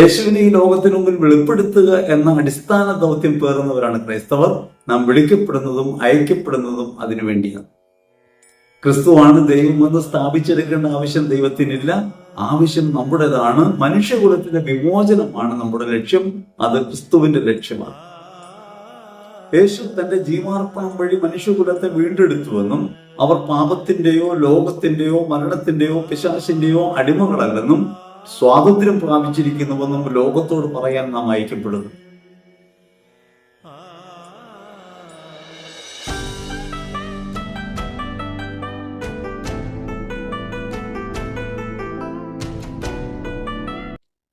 യേശുവിനെ ഈ ലോകത്തിന് മുമ്പിൽ വെളിപ്പെടുത്തുക എന്ന അടിസ്ഥാന ദൗത്യം പേറുന്നവരാണ് ക്രൈസ്തവർ. നാം വിളിക്കപ്പെടുന്നതും അയക്കപ്പെടുന്നതും അതിനു വേണ്ടിയാണ്. ക്രിസ്തുവാണ് ദൈവമെന്ന് സ്ഥാപിച്ചെടുക്കേണ്ട ആവശ്യം ദൈവത്തിനില്ല. ആവശ്യം നമ്മുടേതാണ്. മനുഷ്യകുലത്തിന്റെ വിമോചനമാണ് നമ്മുടെ ലക്ഷ്യം. അത് ക്രിസ്തുവിന്റെ ലക്ഷ്യമാണ്. യേശു തന്റെ ജീവാർപ്പണം വഴി മനുഷ്യകുലത്തെ വീണ്ടെടുത്തുവെന്നും അവർ പാപത്തിന്റെയോ ലോകത്തിന്റെയോ മരണത്തിന്റെയോ പിശാശിന്റെയോ അടിമകളല്ലെന്നും സ്വാതന്ത്ര്യം പ്രാപിച്ചിരിക്കുന്നുവെന്നും ലോകത്തോട് പറയാൻ നാം അയക്കപ്പെടുന്നു.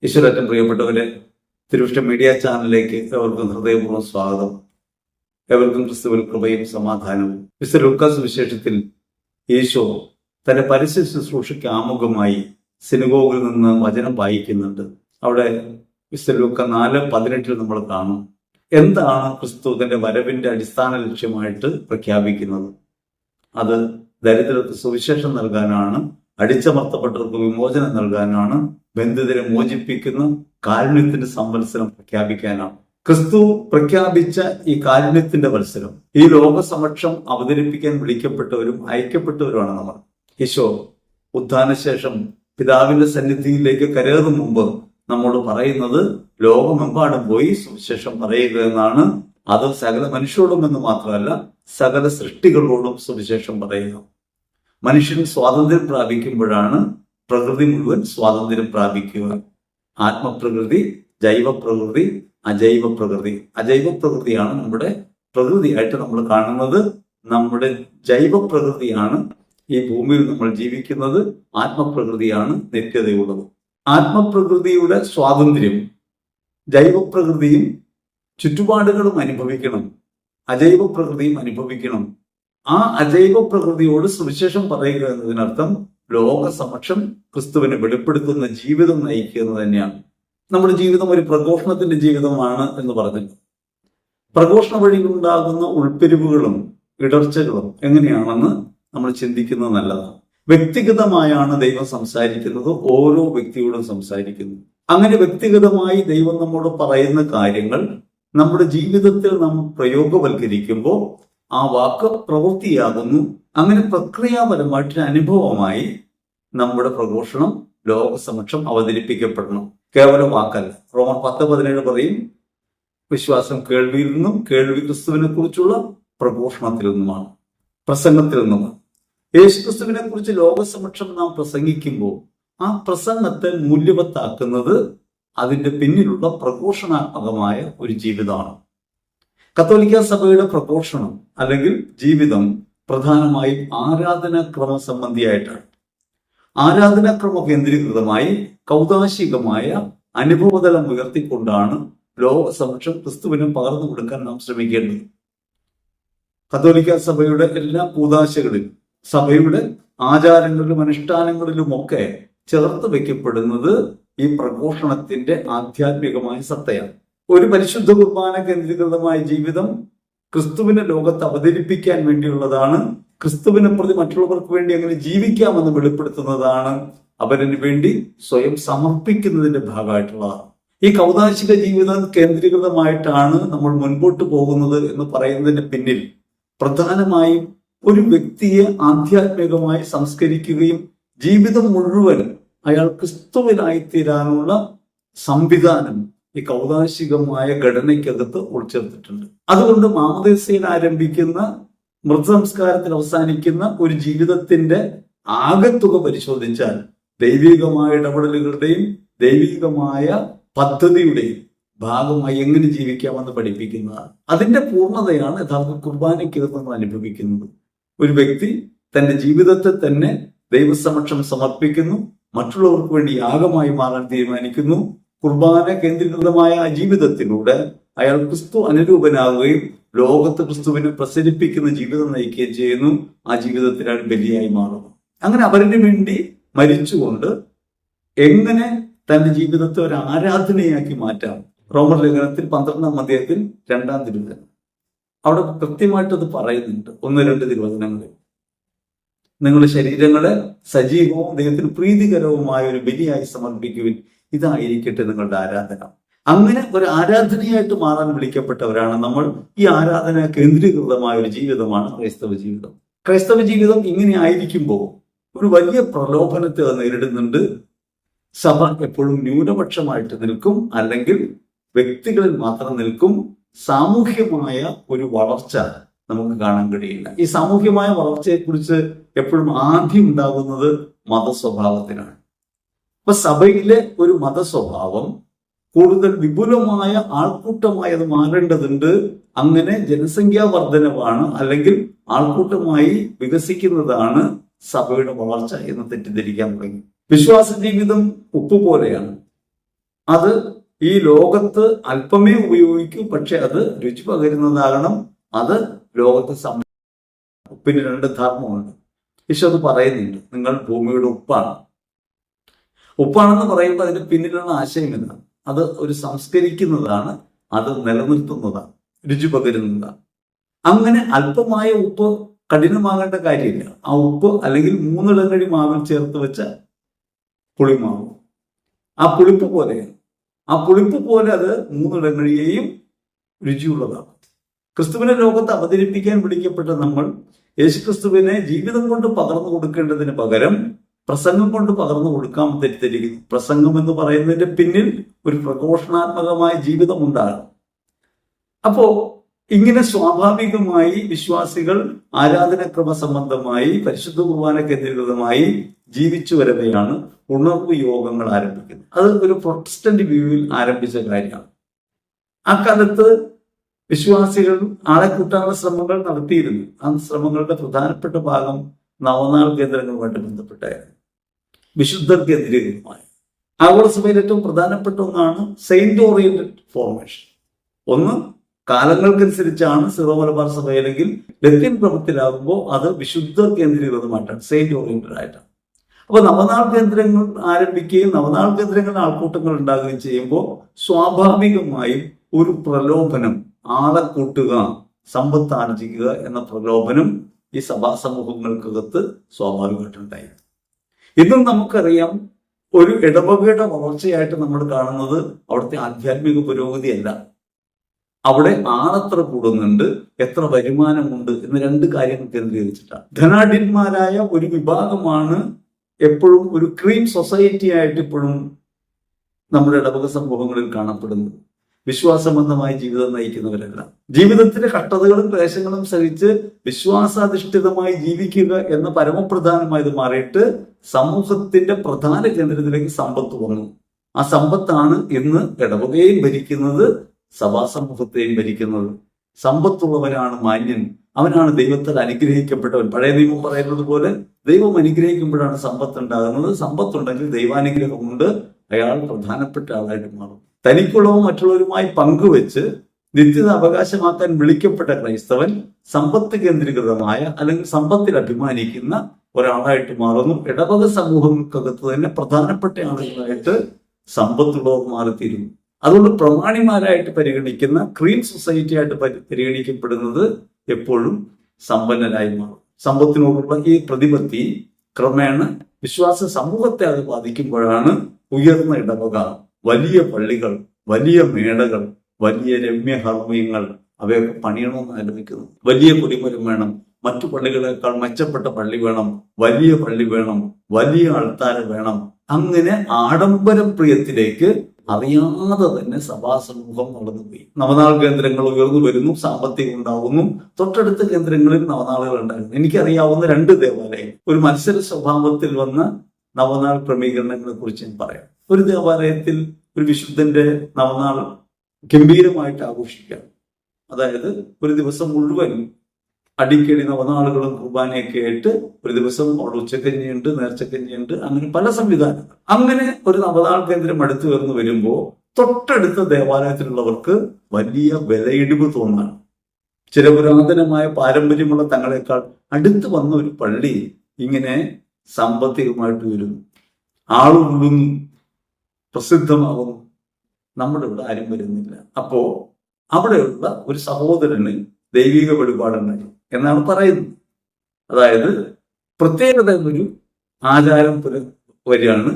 ഈശ്വരറ്റം പ്രിയപ്പെട്ടവരെ തിരുവിഷ്ട മീഡിയ ചാനലിലേക്ക് എവർക്കും ഹൃദയപൂർവം സ്വാഗതം. എവർക്കും ക്രിസ്തുവിൽ കൃപയും സമാധാനവും. മിസ്റ്റർ ലൂക്കാസ് വിശേഷത്തിൽ യേശോ തന്റെ പരസ്യ ആമുഖമായി സിനഗോഗിൽ നിന്ന് വചനം വായിക്കുന്നുണ്ട്. അവിടെ മിസ്റ്റർ ലൂക്ക നാല് പതിനെട്ടിൽ നമ്മൾ കാണും. എന്താണ് ക്രിസ്തു തന്റെ വരവിന്റെ അടിസ്ഥാന ലക്ഷ്യമായിട്ട് പ്രഖ്യാപിക്കുന്നത്? അത് ദരിദ്രർക്ക് സുവിശേഷം നൽകാനാണ് അടിച്ചമർത്തപ്പെട്ടവർക്ക് വിമോചനം നൽകാനാണ് ബന്ധിതരെ മോചിപ്പിക്കുന്ന കാരുണ്യത്തിന്റെ സംവത്സരം പ്രഖ്യാപിക്കാനാണ്. ക്രിസ്തു പ്രഖ്യാപിച്ച ഈ കാരുണ്യത്തിന്റെ മത്സരം ഈ ലോകസമക്ഷം അവതരിപ്പിക്കാൻ വിളിക്കപ്പെട്ടവരും അയക്കപ്പെട്ടവരുമാണ് നമ്മൾ. ഈശോ ഉത്ഥാനശേഷം പിതാവിന്റെ സന്നിധിയിലേക്ക് കരേറും മുമ്പ് നമ്മോട് പറയുന്നത് ലോകമെമ്പാടും പോയി സുവിശേഷം പറയുക എന്നാണ്. അത് സകല മനുഷ്യരോടും എന്ന് മാത്രമല്ല സകല സൃഷ്ടികളോടും സുവിശേഷം പറയുക. മനുഷ്യൻ സ്വാതന്ത്ര്യം പ്രാപിക്കുമ്പോഴാണ് പ്രകൃതി മുഴുവൻ സ്വാതന്ത്ര്യം പ്രാപിക്കുക. ആത്മപ്രകൃതി ജൈവ പ്രകൃതി അജൈവ പ്രകൃതി അജൈവ പ്രകൃതിയാണ് നമ്മുടെ പ്രകൃതിയായിട്ട് നമ്മൾ കാണുന്നത്. നമ്മുടെ ജൈവ പ്രകൃതിയാണ് ഈ ഭൂമിയിൽ നമ്മൾ ജീവിക്കുന്നത് ആത്മപ്രകൃതിയാണ് നിത്യതയുള്ളത്. ആത്മപ്രകൃതിയുടെ സ്വാതന്ത്ര്യം ജൈവപ്രകൃതിയും ചുറ്റുപാടുകളും അനുഭവിക്കണം അജൈവ പ്രകൃതിയും അനുഭവിക്കണം. ആ അജൈവ പ്രകൃതിയോട് സുവിശേഷം പറയുക എന്നതിനർത്ഥം ലോകസമക്ഷം ക്രിസ്തുവിനെ വെളിപ്പെടുത്തുന്ന ജീവിതം നയിക്കുക എന്ന് തന്നെയാണ്. നമ്മുടെ ജീവിതം ഒരു പ്രഘോഷണത്തിന്റെ ജീവിതമാണ് എന്ന് പറഞ്ഞു പ്രഘോഷണ വഴി ഉണ്ടാകുന്ന ഉൾപ്പെരിവുകളും ഇടർച്ചകളും എങ്ങനെയാണെന്ന് നമ്മൾ ചിന്തിക്കുന്നത് നല്ലതാണ്. വ്യക്തിഗതമായാണ് ദൈവം സംസാരിക്കുന്നത് ഓരോ വ്യക്തിയോടും സംസാരിക്കുന്നു. അങ്ങനെ വ്യക്തിഗതമായി ദൈവം നമ്മോട് പറയുന്ന കാര്യങ്ങൾ നമ്മുടെ ജീവിതത്തിൽ നാം പ്രയോഗവൽക്കരിക്കുമ്പോൾ ആ വാക്ക് പ്രവൃത്തിയാകുന്നു. അങ്ങനെ പ്രക്രിയാപരമായിട്ടൊരു അനുഭവമായി നമ്മുടെ പ്രഘോഷണം ലോകസമക്ഷം അവതരിപ്പിക്കപ്പെടണം. കേവലം വാക്കല്ല. റോമർ പത്ത് പതിനേഴ് പറയും വിശ്വാസം കേൾവിയിൽ നിന്നും കേൾവി ക്രിസ്തുവിനെ കുറിച്ചുള്ള പ്രഘോഷണത്തിൽ നിന്നുമാണ് പ്രസംഗത്തിൽ നിന്നുമാണ്. യേശു ക്രിസ്തുവിനെ കുറിച്ച് ലോകസമക്ഷം നാം പ്രസംഗിക്കുമ്പോൾ ആ പ്രസംഗത്തെ മൂല്യവത്താക്കുന്നത് അതിന്റെ പിന്നിലുള്ള പ്രഘോഷണാത്മകമായ ഒരു ജീവിതമാണ്. കത്തോലിക്ക സഭയുടെ പ്രഘോഷണം അല്ലെങ്കിൽ ജീവിതം പ്രധാനമായും ആരാധനാക്രമ സംബന്ധിയായിട്ടാണ്. ആരാധനാക്രമ കേന്ദ്രീകൃതമായി കൗതാശികമായ അനുഭവതലം ഉയർത്തിക്കൊണ്ടാണ് ലോക സമക്ഷം ക്രിസ്തുവിനും പകർന്നു കൊടുക്കാൻ നാം ശ്രമിക്കേണ്ടത്. കത്തോലിക്ക സഭയുടെ എല്ലാ കൂതാശകളിലും സഭയുടെ ആചാരങ്ങളിലും അനുഷ്ഠാനങ്ങളിലുമൊക്കെ ചേർത്ത് വയ്ക്കപ്പെടുന്നത് ഈ പ്രഘോഷണത്തിന്റെ ആധ്യാത്മികമായ സത്തയാണ്. ഒരു പരിശുദ്ധ കുർബാന കേന്ദ്രീകൃതമായ ജീവിതം ക്രിസ്തുവിനെ ലോകത്ത് അവതരിപ്പിക്കാൻ വേണ്ടിയുള്ളതാണ്. ക്രിസ്തുവിനെ പ്രതി മറ്റുള്ളവർക്ക് വേണ്ടി അങ്ങനെ ജീവിക്കാമെന്ന് വെളിപ്പെടുത്തുന്നതാണ്. അവരന് വേണ്ടി സ്വയം സമർപ്പിക്കുന്നതിന്റെ ഭാഗമായിട്ടുള്ളതാണ് ഈ കൗതാശിക ജീവിതം കേന്ദ്രീകൃതമായിട്ടാണ് നമ്മൾ മുൻപോട്ട് പോകുന്നത് എന്ന് പറയുന്നതിന് പിന്നിൽ പ്രധാനമായും ഒരു വ്യക്തിയെ ആധ്യാത്മികമായി സംസ്കരിക്കുകയും ജീവിതം മുഴുവൻ അയാൾ ക്രിസ്തുവിനായി തീരാനുള്ള സംവിധാനം ഈ കൗതാശികമായ ഘടനയ്ക്കകത്ത് ഉൾച്ചേർത്തിട്ടുണ്ട്. അതുകൊണ്ട് മാമദേശയിൽ ആരംഭിക്കുന്ന മൃതസംസ്കാരത്തിൽ അവസാനിക്കുന്ന ഒരു ജീവിതത്തിന്റെ ആകത്തുക പരിശോധിച്ചാൽ ദൈവികമായ ഇടപെടലുകളുടെയും ദൈവികമായ പദ്ധതിയുടെയും ഭാഗമായി എങ്ങനെ ജീവിക്കാമെന്ന് പഠിപ്പിക്കുന്നതാണ്. അതിന്റെ പൂർണതയാണ് യഥാർത്ഥ കുർബാനയ്ക്കകത്ത് നമ്മൾ അനുഭവിക്കുന്നത്. ഒരു വ്യക്തി തന്റെ ജീവിതത്തെ തന്നെ ദൈവസമക്ഷം സമർപ്പിക്കുന്നു മറ്റുള്ളവർക്ക് വേണ്ടി യാഗമായി മാറാൻ തീരുമാനിക്കുന്നു. കുർബാന കേന്ദ്രീകൃതമായ ജീവിതത്തിലൂടെ അയാൾ ക്രിസ്തു അനുരൂപനാവുകയും ലോകത്ത് ക്രിസ്തുവിനെ പ്രസരിപ്പിക്കുന്ന ജീവിതം നയിക്കുകയും ചെയ്യുന്നു. ആ ജീവിതത്തിലാണ് ബലിയായി മാറുന്നു. അങ്ങനെ അവരിന് വേണ്ടി മരിച്ചുകൊണ്ട് എങ്ങനെ തന്റെ ജീവിതത്തെ ഒരു ആരാധനയാക്കി മാറ്റാം? റോമർ ലേഖനത്തിൽ പന്ത്രണ്ടാം അധ്യായത്തിൽ രണ്ടാം തിരുവചനം. അവിടെ കൃത്യമായിട്ട് അത് പറയുന്നുണ്ട്. ഒന്ന് രണ്ട് തിരുവചനങ്ങളിൽ. നിങ്ങളുടെ ശരീരങ്ങളെ സജീവവും ദൈവത്തിന് പ്രീതികരവുമായ ഒരു ബലിയായി സമർപ്പിക്കുവിൻ. ഇതായിരിക്കട്ടെ നിങ്ങളുടെ ആരാധന. അങ്ങനെ ഒരു ആരാധനയായിട്ട് മാറാൻ വിളിക്കപ്പെട്ടവരാണ് നമ്മൾ. ഈ ആരാധന കേന്ദ്രീകൃതമായ ഒരു ജീവിതമാണ് ക്രൈസ്തവ ജീവിതം. ക്രൈസ്തവ ജീവിതം ഇങ്ങനെ ആയിരിക്കുമ്പോൾ ഒരു വലിയ പ്രലോഭനത്തെ നേരിടുന്നുണ്ട്. സഭ എപ്പോഴും ന്യൂനപക്ഷമായിട്ട് നിൽക്കും. അല്ലെങ്കിൽ വ്യക്തികളിൽ മാത്രം നിൽക്കും. സാമൂഹ്യമായ ഒരു വളർച്ച നമുക്ക് കാണാൻ കഴിയില്ല. ഈ സാമൂഹ്യമായ വളർച്ചയെക്കുറിച്ച് എപ്പോഴും ആദ്യം ഉണ്ടാകുന്നത് മതസ്വഭാവത്തിനാണ്. അപ്പൊ സഭയിലെ ഒരു മതസ്വഭാവം കൂടുതൽ വിപുലമായ ആൾക്കൂട്ടമായി അത് മാറേണ്ടതുണ്ട്. അങ്ങനെ ജനസംഖ്യാ വർധനവാണ് അല്ലെങ്കിൽ ആൾക്കൂട്ടമായി വികസിക്കുന്നതാണ് സഭയുടെ വളർച്ച എന്ന് തെറ്റിദ്ധരിക്കാൻ തുടങ്ങി. വിശ്വാസ ജീവിതം ഉപ്പ് പോലെയാണ് അത് ഈ ലോകത്ത് അല്പമേ ഉപയോഗിക്കൂ പക്ഷെ അത് രുചി പകരുന്നതാകണം അത് ലോകത്തെ സം ഉപ്പിന് രണ്ട് ധർമ്മമുണ്ട്. ഈശോ അത് പറയുന്നുണ്ട്. നിങ്ങൾ ഭൂമിയുടെ ഉപ്പാണ്. ഉപ്പാണെന്ന് പറയുമ്പോൾ അതിന്റെ പിന്നിലുള്ള ആശയം എന്താണ് അത് ഒരു സംസ്കരിക്കുന്നതാണ് അത് നിലനിർത്തുന്നതാണ് രുചി പകരുന്നതാണ്. അങ്ങനെ അല്പമായ ഉപ്പ് കഠിനമാകേണ്ട കാര്യമില്ല. ആ ഉപ്പ് അല്ലെങ്കിൽ മൂന്നിടങ്ങഴി മാവിൽ ചേർത്ത് വെച്ച പുളിമാവ്. ആ പുളിപ്പ് പോലെയാണ്. ആ പുളിപ്പ് പോലെ അത് മൂന്നിടങ്ങളിലെയും രുചിയുള്ളതാണ്. ക്രിസ്തുവിനെ ലോകത്ത് അവതരിപ്പിക്കാൻ വിളിക്കപ്പെട്ട നമ്മൾ യേശുക്രിസ്തുവിനെ ജീവിതം കൊണ്ട് പകർന്നു കൊടുക്കേണ്ടതിന് പകരം പ്രസംഗം കൊണ്ട് പകർന്നു കൊടുക്കാൻ തെറ്റിദ്ധരിക്കുന്നു. പ്രസംഗം എന്ന് പറയുന്നതിന്റെ പിന്നിൽ ഒരു പ്രഘോഷണാത്മകമായ ജീവിതം ഉണ്ടാകണം. അപ്പോ ഇങ്ങനെ സ്വാഭാവികമായി വിശ്വാസികൾ ആരാധനക്രമ സംബന്ധമായി പരിശുദ്ധ കുർബാന കേന്ദ്രീകൃതമായി ജീവിച്ചു വരവെയാണ് ഉണർവ് യോഗങ്ങൾ ആരംഭിക്കുന്നത്. അത് ഒരു പ്രൊട്ടസ്റ്റന്റ് വ്യൂവിൽ ആരംഭിച്ച കാര്യമാണ്. അക്കാലത്ത് കാലത്ത് വിശ്വാസികൾ ആളെ കൂട്ടാനുള്ള ശ്രമങ്ങൾ നടത്തിയിരുന്നു. ആ ശ്രമങ്ങളുടെ പ്രധാനപ്പെട്ട ഭാഗം നവനാൾ കേന്ദ്രങ്ങളുമായിട്ട് ബന്ധപ്പെട്ടായിരുന്നു. വിശുദ്ധർ ആഗോള ആഗോളസഭയിൽ ഏറ്റവും പ്രധാനപ്പെട്ട ഒന്നാണ് സെയിന്റ് ഓറിയന്റഡ് ഫോർമേഷൻ ഒന്ന് കാലങ്ങൾക്കനുസരിച്ചാണ് സിറോ മലബാർ അല്ലെങ്കിൽ ലത്തീൻ ക്രമത്തിലാകുമ്പോൾ അത് വിശുദ്ധ കേന്ദ്രീകൃതമായിട്ടാണ് സെയിന്റ് ഓറിയന്റഡ് ആയിട്ടാണ്. അപ്പൊ നവനാൾ കേന്ദ്രങ്ങൾ ആരംഭിക്കുകയും നവനാൾ കേന്ദ്രങ്ങളിൽ ആൾക്കൂട്ടങ്ങൾ ഉണ്ടാകുകയും ചെയ്യുമ്പോൾ സ്വാഭാവികമായും ഒരു പ്രലോഭനം ആളെ കൂട്ടുക സമ്പത്ത് ആർജിക്കുക എന്ന പ്രലോഭനം ഈ സഭാ സമൂഹങ്ങൾക്കകത്ത് സ്വാഭാവികമായിട്ടുണ്ടായി. ഇന്നും നമുക്കറിയാം. ഒരു ഇടവകയുടെ വളർച്ചയായിട്ട് നമ്മൾ കാണുന്നത് അവിടുത്തെ ആധ്യാത്മിക പുരോഗതിയല്ല. അവിടെ ആളെത്ര കൂടുന്നുണ്ട് എത്ര വരുമാനമുണ്ട് എന്ന് രണ്ട് കാര്യങ്ങൾ കേന്ദ്രീകരിച്ചിട്ടാണ്. ധനാഢ്യന്മാരായ ഒരു വിഭാഗമാണ് എപ്പോഴും ഒരു ക്രീം സൊസൈറ്റി ആയിട്ട് ഇപ്പോഴും നമ്മുടെ ഇടവക സമൂഹങ്ങളിൽ കാണപ്പെടുന്നത് വിശ്വാസബന്ധമായ ജീവിതം നയിക്കുന്നവരല്ല. ജീവിതത്തിന്റെ കട്ടതകളും ക്ലേശങ്ങളും സഹിച്ച് വിശ്വാസാധിഷ്ഠിതമായി ജീവിക്കുക എന്ന പരമപ്രധാനമായത് മാറിയിട്ട് സമൂഹത്തിന്റെ പ്രധാന കേന്ദ്രത്തിലേക്ക് സമ്പത്ത് വന്നു. ആ സമ്പത്താണ് ഇന്ന് ഇടവകയും ഭരിക്കുന്നത് സഭാസമൂഹത്തെയും ഭരിക്കുന്നത്. സമ്പത്തുള്ളവനാണ് മാന്യൻ. അവനാണ് ദൈവത്താൽ അനുഗ്രഹിക്കപ്പെട്ടവൻ. പഴയ നിയമം പറയുന്നത് പോലെ ദൈവം അനുഗ്രഹിക്കുമ്പോഴാണ് സമ്പത്ത് ഉണ്ടാകുന്നത് സമ്പത്തുണ്ടെങ്കിൽ ദൈവാനുഗ്രഹം കൊണ്ട് അയാൾ പ്രധാനപ്പെട്ട ആളായിട്ട് മാറും. തനിക്കുള്ളവും മറ്റുള്ളവരുമായി പങ്കുവെച്ച് നിത്യത അവകാശമാക്കാൻ വിളിക്കപ്പെട്ട ക്രൈസ്തവൻ സമ്പത്ത് കേന്ദ്രീകൃതമായ അല്ലെങ്കിൽ സമ്പത്തിൽ അഭിമാനിക്കുന്ന ഒരാളായിട്ട് മാറുന്നു. ഇടവക സമൂഹങ്ങൾക്കകത്ത് തന്നെ പ്രധാനപ്പെട്ട ആളുകളായിട്ട് സമ്പത്തുള്ളവർ മാറിത്തീരുന്നു. അതുകൊണ്ട് പ്രമാണിമാരായിട്ട് പരിഗണിക്കുന്ന ക്രീം സൊസൈറ്റി ആയിട്ട് പരി- പരിഗണിക്കപ്പെടുന്നത് എപ്പോഴും സമ്പന്നരായി മാറും. സമ്പത്തിനോടുള്ള ഈ പ്രതിപത്തി ക്രമേണ വിശ്വാസ സമൂഹത്തെ അത് ബാധിക്കുമ്പോഴാണ് ഉയർന്ന ഇടവക വലിയ പള്ളികൾ വലിയ മേടകൾ വലിയ രമ്യഹർമ്മ്യങ്ങൾ അവയൊക്കെ പണിയണമെന്ന് ആലോചിക്കുന്നു വലിയ കുടിമരം വേണം മറ്റു പള്ളികളെക്കാൾ മെച്ചപ്പെട്ട പള്ളി വേണം വലിയ പള്ളി വേണം വലിയ ആൾത്താര വേണം. അങ്ങനെ ആഡംബരപ്രിയത്തിലേക്ക് അറിയാതെ തന്നെ സഭാസമൂഹം നടന്നു വളർന്നുപോയി നവനാൾ കേന്ദ്രങ്ങൾ ഉയർന്നു വരുന്നു സാമ്പത്തികം ഉണ്ടാവുന്നു. തൊട്ടടുത്ത കേന്ദ്രങ്ങളിൽ നവനാളുകൾ ഉണ്ടായിരുന്നു. എനിക്കറിയാവുന്ന രണ്ട് ദേവാലയം. ഒരു മത്സര സ്വഭാവത്തിൽ വന്ന നവനാൾ ക്രമീകരണങ്ങളെ കുറിച്ച് ഞാൻ പറയാം. ഒരു ദേവാലയത്തിൽ ഒരു വിശുദ്ധന്റെ നവനാൾ ഗംഭീരമായിട്ട് ആഘോഷിക്കാം. അതായത് ഒരു ദിവസം മുഴുവൻ അടിക്കടി നവനാളുകളും കുർബാനയൊക്കെ ആയിട്ട് ഒരു ദിവസം അവിടെ ഉച്ചക്കഞ്ഞിയുണ്ട് നേർച്ചക്കഞ്ഞിയുണ്ട് അങ്ങനെ പല സംവിധാനങ്ങൾ. അങ്ങനെ ഒരു നവനാൾ കേന്ദ്രം അടുത്തു വരുന്നു വരുമ്പോൾ തൊട്ടടുത്ത ദേവാലയത്തിലുള്ളവർക്ക് വലിയ വിലയിടിവ് തോന്നാണ്. ചില പുരാതനമായ പാരമ്പര്യമുള്ള തങ്ങളെക്കാൾ അടുത്ത് വന്ന ഒരു പള്ളി ഇങ്ങനെ സാമ്പത്തികമായിട്ട് വരുന്നു ആളുകളും പ്രസിദ്ധമാകുന്നു. നമ്മുടെ ഇവിടെ ആരും വരുന്നില്ല. അപ്പോ അവിടെയുള്ള ഒരു സഹോദരന് ദൈവിക വെളിപാടുണ്ടായി എന്നാണ് പറയുന്നത്. അതായത് പ്രത്യേകത എന്നൊരു ആചാരം പുര- വരികയാണ്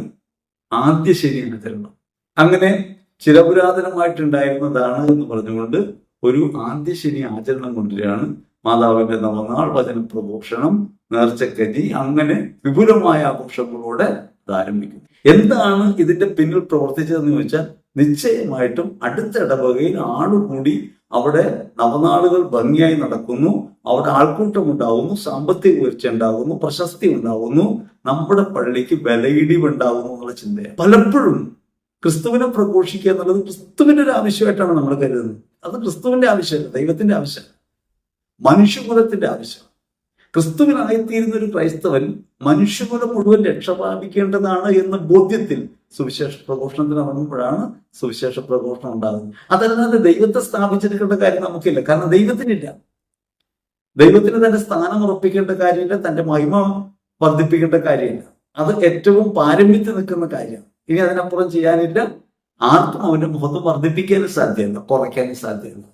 ആദ്യ ശരി ആചരണം അങ്ങനെ ചിരപുരാതനമായിട്ടുണ്ടായിരുന്നതാണ് എന്ന് പറഞ്ഞുകൊണ്ട് ഒരു ആദ്യ ശനി ആചരണം കൊണ്ടുവരികയാണ്. മാതാവിന്റെ നവനാൾ വചന പ്രഘോഷണം നേർച്ചക്കരി അങ്ങനെ വിപുലമായ ആഘോഷങ്ങളോടെ അത് ആരംഭിക്കും എന്താണ് ഇതിന്റെ പിന്നിൽ പ്രവർത്തിച്ചതെന്ന് ചോദിച്ചാൽ നിശ്ചയമായിട്ടും അടുത്ത ഇടവകയിൽ ആളുകൂടി അവിടെ നവനാളുകൾ ഭംഗിയായി നടക്കുന്നു. അവിടെ ആൾക്കൂട്ടം ഉണ്ടാകുന്നു സാമ്പത്തിക ഉയർച്ച ഉണ്ടാകുന്നു പ്രശസ്തി ഉണ്ടാകുന്നു നമ്മുടെ പള്ളിക്ക് വിലയിടിവ് ഉണ്ടാകുന്നു എന്നുള്ള ചിന്തയാണ്. പലപ്പോഴും ക്രിസ്തുവിനെ പ്രഘോഷിക്കുക എന്നുള്ളത് ക്രിസ്തുവിന്റെ ഒരു ആവശ്യമായിട്ടാണ് നമ്മൾ കരുതുന്നത്. അത് ക്രിസ്തുവിന്റെ ആവശ്യമല്ല ദൈവത്തിന്റെ ആവശ്യമല്ല. മനുഷ്യകുലത്തിന്റെ ആവശ്യം ക്രിസ്തുവിനായിത്തീരുന്ന ഒരു ക്രൈസ്തവൻ മനുഷ്യകുലം മുഴുവൻ രക്ഷ പ്രാപിക്കേണ്ടതാണ് എന്ന ബോധ്യത്തിൽ സുവിശേഷ പ്രഘോഷണത്തിന് ഇറങ്ങുമ്പോഴാണ് സുവിശേഷ പ്രഘോഷണം ഉണ്ടാകുന്നത്. അതല്ലാതെ ദൈവത്തെ സ്ഥാപിച്ചെടുക്കേണ്ട കാര്യം നമുക്കില്ല. കാരണം ദൈവത്തിനില്ല. ദൈവത്തിന് തന്റെ സ്ഥാനം ഉറപ്പിക്കേണ്ട കാര്യമില്ല തന്റെ മഹിമ വർദ്ധിപ്പിക്കേണ്ട കാര്യമില്ല. അത് ഏറ്റവും പാരമ്യത്തിൽ നിൽക്കുന്ന കാര്യമാണ്. ഇനി അതിനപ്പുറം ചെയ്യാനില്ല. ആർക്കും അവന്റെ മഹത്വം വർദ്ധിപ്പിക്കാനും സാധ്യമല്ല കുറയ്ക്കാനും സാധ്യമല്ല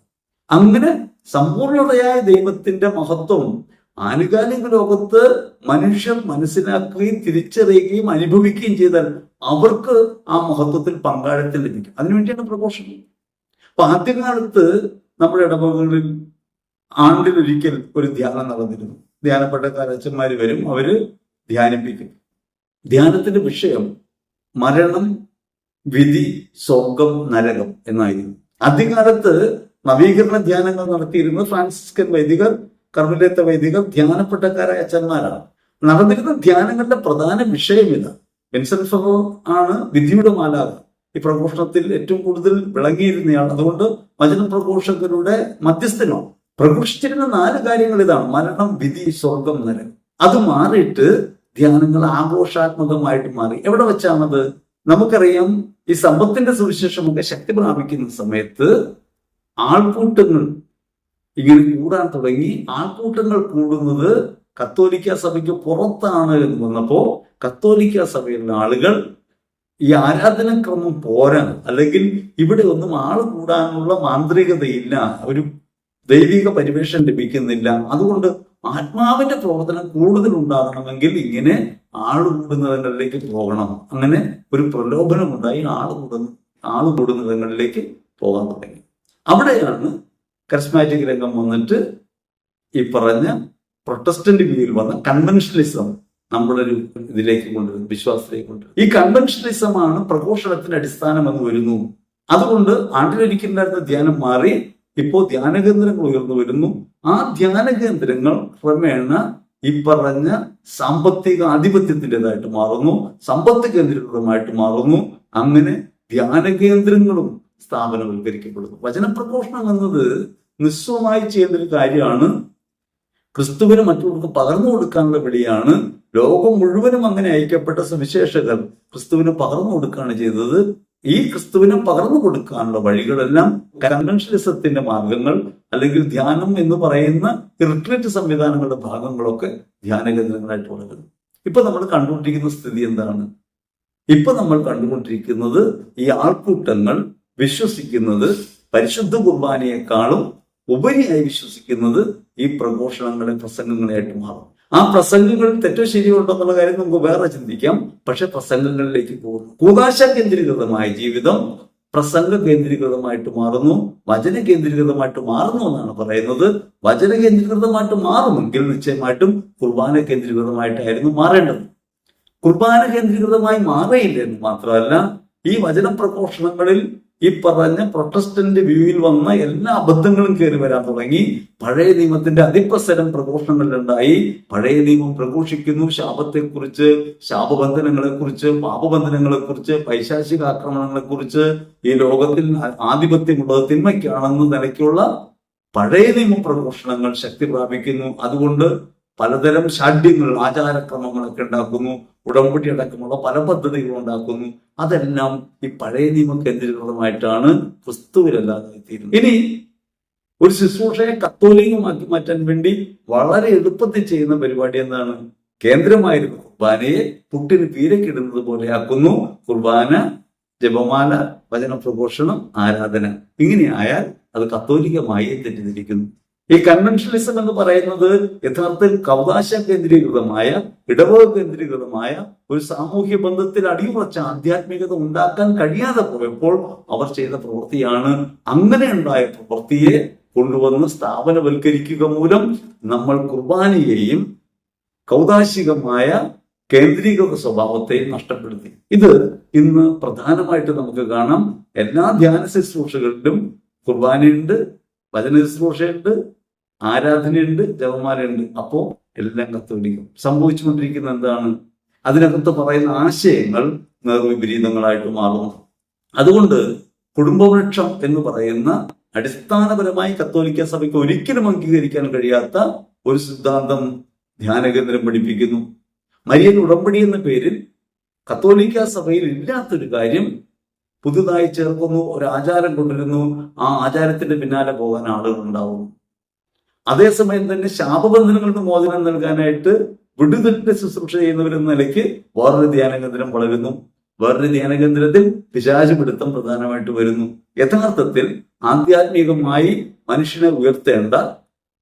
അങ്ങനെ സമ്പൂർണതയായ ദൈവത്തിന്റെ മഹത്വം ആനുകാലിക ലോകത്ത് മനുഷ്യർ മനസ്സിലാക്കുകയും തിരിച്ചറിയുകയും അനുഭവിക്കുകയും ചെയ്താൽ അവർക്ക് ആ മഹത്വത്തിൽ പങ്കാളിത്തം ലഭിക്കും. അതിനുവേണ്ടിയാണ് പ്രഘോഷം അപ്പൊ ആദ്യകാലത്ത് നമ്മുടെ ഇടവകളിൽ ആണ്ടിലൊരിക്കൽ ഒരു ധ്യാനം നടന്നിരുന്നു. ധ്യാനപ്പെട്ട കാലച്ചന്മാർ വരും അവർ ധ്യാനിപ്പിക്കും. ധ്യാനത്തിന്റെ വിഷയം മരണം വിധി സ്വർഗം നരകം എന്നായിരുന്നു. ആദ്യകാലത്ത് നവീകരണ ധ്യാനങ്ങൾ നടത്തിയിരുന്ന ഫ്രാൻസിസ്കൻ വൈദികർ കർമ്മലേത്ത വൈദികർ ധ്യാനപ്പെട്ടക്കാരായ അച്ഛന്മാരാണ്. നടന്നിരുന്ന ധ്യാനങ്ങളുടെ പ്രധാന വിഷയം ഇത്. വിൻസെന്റ് ആണ് വിധിയുടെ മാലാക ഈ പ്രഘോഷണത്തിൽ ഏറ്റവും കൂടുതൽ വിളങ്ങിയിരുന്നയാൾ. അതുകൊണ്ട് വചന പ്രഘോഷകരുടെ മധ്യസ്ഥനോ. പ്രഘോഷിച്ചിരുന്ന നാല് കാര്യങ്ങൾ ഇതാണ്. മരണം വിധി സ്വർഗം നരകം. അത് മാറിയിട്ട് ധ്യാനങ്ങൾ ആഘോഷാത്മകമായിട്ട് മാറി. എവിടെ വെച്ചാണത്? നമുക്കറിയാം ഈ സമ്പത്തിന്റെ സുവിശേഷമൊക്കെ ശക്തി പ്രാപിക്കുന്ന സമയത്ത് ആൾക്കൂട്ടങ്ങൾ ഇങ്ങനെ കൂടാൻ തുടങ്ങി ആൾക്കൂട്ടങ്ങൾ കൂടുന്നത് കത്തോലിക്ക സഭയ്ക്ക് പുറത്താണ് എന്ന് വന്നപ്പോ കത്തോലിക്ക സഭയിലുള്ള ആളുകൾ ഈ ആരാധനക്രമം പോരാ അല്ലെങ്കിൽ ഇവിടെ ഒന്നും ആൾ കൂടാനുള്ള മാന്ത്രികതയില്ല. ഒരു ദൈവിക പരിവേഷം ലഭിക്കുന്നില്ല. അതുകൊണ്ട് ആത്മാവിന്റെ പ്രവർത്തനം കൂടുതൽ ഉണ്ടാകണമെങ്കിൽ ഇങ്ങനെ ആൾ കൂടുന്നതിനിടയിലേക്ക് പോകണം. അങ്ങനെ ഒരു പ്രലോഭനം ഉണ്ടായി ആൾ കൂടുന്ന ആൾ കൂടുന്നതിനിടയിലേക്ക് പോകാൻ തുടങ്ങി. അവിടെയാണ് കറിസ്മാറ്റിക് രംഗം വന്നിട്ട് ഈ പറഞ്ഞ പ്രൊട്ടസ്റ്റന്റ് വ്യൂവിൽ വന്ന കൺവെൻഷനലിസം നമ്മുടെ ഒരു ഇതിലേക്ക് കൊണ്ടുവരുന്നു വിശ്വാസത്തിലേക്ക് കൊണ്ടുവരുന്നു. ഈ കൺവെൻഷനലിസമാണ് പ്രഘോഷണത്തിന്റെ അടിസ്ഥാനം എന്ന് വരുന്നു. അതുകൊണ്ട് ആണ്ടിലൊരിക്കലുണ്ടായിരുന്ന ധ്യാനം മാറി ഇപ്പോൾ ധ്യാനകേന്ദ്രങ്ങൾ ഉയർന്നു വരുന്നു. ആ ധ്യാനകേന്ദ്രങ്ങൾ ക്രമേണ ഈ പറഞ്ഞ സാമ്പത്തിക ആധിപത്യത്തിന്റെതായിട്ട് മാറുന്നു. സമ്പത്ത് കേന്ദ്രീകൃതമായിട്ട് മാറുന്നു. അങ്ങനെ ധ്യാനകേന്ദ്രങ്ങളും സ്ഥാപനവൽക്കരിക്കപ്പെടുന്നു വചനപ്രഘോഷണം എന്നത് നിസ്വമായി ചെയ്യുന്നൊരു കാര്യമാണ്. ക്രിസ്തുവിനെ മറ്റുള്ളവർക്ക് പകർന്നു കൊടുക്കാനുള്ള വിളിയാണ്. ലോകം മുഴുവനും അങ്ങനെ അയക്കപ്പെട്ട സുവിശേഷകർ ക്രിസ്തുവിന് പകർന്നു കൊടുക്കുകയാണ് ചെയ്തത്. ഈ ക്രിസ്തുവിനെ പകർന്നു കൊടുക്കാനുള്ള വഴികളെല്ലാം കൺവെൻഷനിസത്തിന്റെ മാർഗങ്ങൾ അല്ലെങ്കിൽ ധ്യാനം എന്ന് പറയുന്ന റിട്രീറ്റ് സംവിധാനങ്ങളുടെ ഭാഗങ്ങളൊക്കെ ധ്യാന കേന്ദ്രങ്ങളായിട്ട് വളരുന്നു. ഇപ്പൊ നമ്മൾ കണ്ടുകൊണ്ടിരിക്കുന്ന സ്ഥിതി എന്താണ്? ഇപ്പൊ നമ്മൾ കണ്ടുകൊണ്ടിരിക്കുന്നത് ഈ ആൾക്കൂട്ടങ്ങൾ വിശ്വസിക്കുന്നത് പരിശുദ്ധ കുർബാനയെക്കാളും ഉപരിയായി വിശ്വസിക്കുന്നത് ഈ പ്രഘോഷണങ്ങളെ പ്രസംഗങ്ങളായിട്ട് മാറും. ആ പ്രസംഗങ്ങൾ തെറ്റോ ശരിയോ ഉണ്ടെന്നുള്ള കാര്യം നമുക്ക് വേറെ ചിന്തിക്കാം. പക്ഷെ പ്രസംഗങ്ങളിലേക്ക് പോകുന്നു. കൂതാശ കേന്ദ്രീകൃതമായ ജീവിതം പ്രസംഗ കേന്ദ്രീകൃതമായിട്ട് മാറുന്നു വചന കേന്ദ്രീകൃതമായിട്ട് മാറുന്നു എന്നാണ് പറയുന്നത്. വചന കേന്ദ്രീകൃതമായിട്ട് മാറുമെങ്കിൽ നിശ്ചയമായിട്ടും കുർബാന കേന്ദ്രീകൃതമായിട്ടായിരുന്നു മാറേണ്ടത്. കുർബാന കേന്ദ്രീകൃതമായി മാറിയില്ല എന്ന് മാത്രമല്ല ഈ വചന പ്രഘോഷണങ്ങളിൽ ഈ പറഞ്ഞ പ്രൊട്ടസ്റ്റന്റ് വ്യൂവിൽ വന്ന എല്ലാ അബദ്ധങ്ങളും കയറി വരാൻ തുടങ്ങി. പഴയ നിയമത്തിന്റെ അതിപ്രസരം പ്രഘോഷങ്ങളിലുണ്ടായി പഴയ നിയമം പ്രഘോഷിക്കുന്നു. ശാപത്തെക്കുറിച്ച് ശാപബന്ധനങ്ങളെ കുറിച്ച് പാപബന്ധനങ്ങളെ കുറിച്ച് പൈശാചിക ആക്രമണങ്ങളെ കുറിച്ച് ഈ ലോകത്തിൽ ആധിപത്യമുള്ളത് തിന്മയ്ക്കാണെന്ന് നിലയ്ക്കുള്ള പഴയ നിയമ പ്രഘോഷണങ്ങൾ ശക്തി പ്രാപിക്കുന്നു അതുകൊണ്ട് പലതരം ഷാഢ്യങ്ങൾ ആചാരക്രമങ്ങളൊക്കെ ഉണ്ടാക്കുന്നു. ഉടമ്പടി അടക്കമുള്ള പല പദ്ധതികളും ഉണ്ടാക്കുന്നു. അതെല്ലാം ഈ പഴയ നിയമ കേന്ദ്രീകൃതമായിട്ടാണ് ക്രിസ്തുവിലല്ലാതെ തീരുന്നത് ഇനി ഒരു ശുശ്രൂഷയെ കത്തോലികമാക്കി മാറ്റാൻ വേണ്ടി വളരെ എളുപ്പത്തിൽ ചെയ്യുന്ന പരിപാടി എന്താണ്? കേന്ദ്രമായിരുന്ന. കുർബാനയെ പുട്ടിന് പീരക്കിടുന്നത് പോലെയാക്കുന്നു. കുർബാന ജപമാല വചന പ്രഘോഷണം ആരാധന ഇങ്ങനെയായാൽ അത് കത്തോലികമായി തെറ്റിദ്ധരിക്കുന്നു. ഈ കൺവെൻഷനലിസം എന്ന് പറയുന്നത് യഥാർത്ഥത്തിൽ കവകാശ കേന്ദ്രീകൃതമായ ഇടവക കേന്ദ്രീകൃതമായ ഒരു സാമൂഹ്യ ബന്ധത്തിൽ അടിയുറച്ച ആധ്യാത്മികത ഉണ്ടാക്കാൻ കഴിയാതെ പോയപ്പോൾ അവർ ചെയ്ത പ്രവൃത്തിയാണ് അങ്ങനെ ഉണ്ടായ പ്രവൃത്തിയെ കൊണ്ടുവന്ന് സ്ഥാപനവൽക്കരിക്കുക മൂലം നമ്മൾ കുർബാനയെയും കൗതാശികമായ കേന്ദ്രീകൃത സ്വഭാവത്തെയും നഷ്ടപ്പെടുത്തി. ഇത് ഇന്ന് പ്രധാനമായിട്ട് നമുക്ക് കാണാം. എല്ലാ ധ്യാന ശുശ്രൂഷകളിലും കുർബാനയുണ്ട് ഭജന ശുശ്രൂഷയുണ്ട് ആരാധനയുണ്ട് ജപമാലയുണ്ട് അപ്പോ എല്ലാം കത്തോലിക്കും സംഭവിച്ചുകൊണ്ടിരിക്കുന്ന എന്താണ്? അതിനകത്ത് പറയുന്ന ആശയങ്ങൾ നേർവിപരീതങ്ങളായിട്ട് മാറുന്നു. അതുകൊണ്ട് കുടുംബവൃക്ഷം എന്ന് പറയുന്ന അടിസ്ഥാനപരമായി കത്തോലിക്ക സഭയ്ക്ക് ഒരിക്കലും അംഗീകരിക്കാൻ കഴിയാത്ത ഒരു സിദ്ധാന്തം ധ്യാനകേന്ദ്രം പഠിപ്പിക്കുന്നു. മരിയൻ ഉടമ്പടി എന്ന പേരിൽ കത്തോലിക്ക സഭയിൽ ഇല്ലാത്തൊരു കാര്യം പുതുതായി ചേർക്കുന്നു ഒരു ആചാരം കൊണ്ടുവരുന്നു. ആ ആചാരത്തിന്റെ പിന്നാലെ പോകാൻ ആളുകൾ ഉണ്ടാവുന്നു. അതേസമയം തന്നെ ശാപബന്ധനങ്ങളുടെ മോചനം നൽകാനായിട്ട് വിടുതലിന്റെ ശുശ്രൂഷ ചെയ്യുന്നവരെന്ന നിലയ്ക്ക് വേറൊരു ധ്യാനകേന്ദ്രം വളരുന്നു. വേറൊരു ധ്യാനകേന്ദ്രത്തിൽ പിശാചുപിടുത്തം പ്രധാനമായിട്ട് വരുന്നു. യഥാർത്ഥത്തിൽ ആധ്യാത്മികമായി മനുഷ്യനെ ഉയർത്തേണ്ട